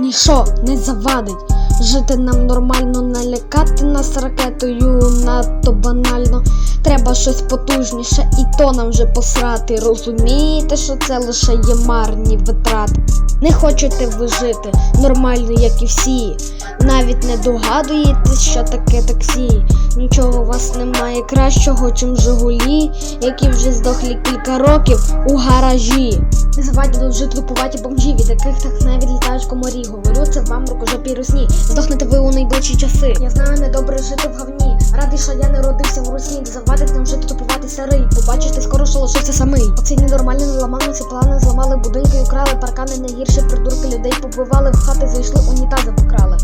Ніщо не завадить. Жити нам нормально, налякати нас ракетою надто банально. Треба щось потужніше, і то нам вже посрати. Розумієте, що це лише є марні витрати. Не хочете ви жити нормально, як і всі. Навіть не догадуєтесь, що таке таксі. Нічого у вас немає кращого, чим Жигулі, які вже здохлі кілька років у гаражі. Не завадять дуже жити тупуваті бомжі, від яких так навіть літають комарі. Говорю це вам рукожопі русні. Здохнете ви у найближчі часи. Я знаю, недобре жити в говні. Радий, що я не родився в русні. Завадить нам жити тупувати старий. Побачите скоро, що лишився самий. Оці ненормальні не ламали ці плани, зламали будинки, украли паркани найгірші придурки людей побивали, в хати зайшли, унітази покрали.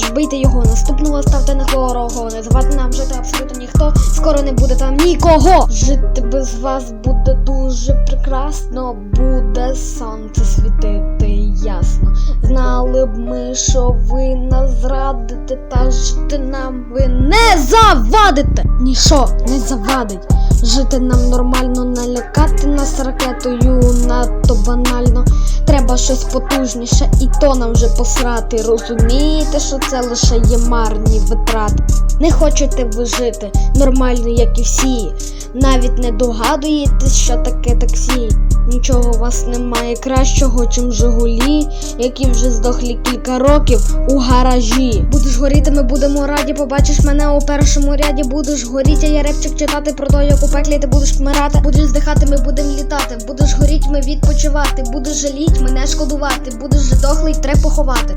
Тож бийте його. Наступного ставте на хворого. Не звати нам жити абсолютно ніхто. Скоро не буде там нікого. Жити без вас буде дуже прекрасно. Буде сонце світити ясно. Знали б ми, що ви нас зрадите, та жити нам ви не завадите. Ніщо не завадить. Жити нам нормально, налякати нас ракетою надто банально. Треба щось потужніше, і то нам вже посрати. Розумієте, що це лише є марні витрати. Не хочете ви жити нормально, як і всі. Навіть не догадуєтесь, що таке таксі. Нічого у вас немає кращого, чим Жигулі, які вже здохлі кілька років у гаражі. Будеш горіти, ми будемо раді. Побачиш мене у першому ряді. Будеш горіти, я репчик читати про те, як у пеклі ти будеш вмирати. Будеш здихати, ми будемо літати. Будеш горіть, ми відпочивати. Будеш жаліть, ми не шкодувати. Будеш же дохлий, треба поховати.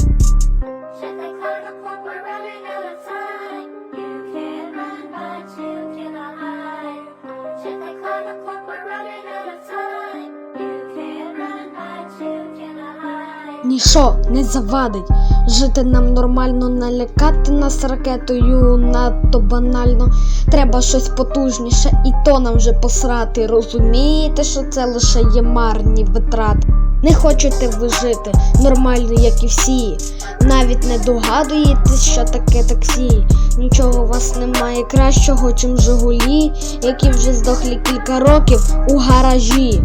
Ніщо не завадить. Жити нам нормально, налякати нас ракетою надто банально. Треба щось потужніше, і то нам вже посрати. Розумієте, що це лише є марні витрати. Не хочете ви жити нормально, як і всі. Навіть не догадуєтесь, що таке таксі. Нічого у вас немає кращого, чим Жигулі, які вже здохлі кілька років у гаражі.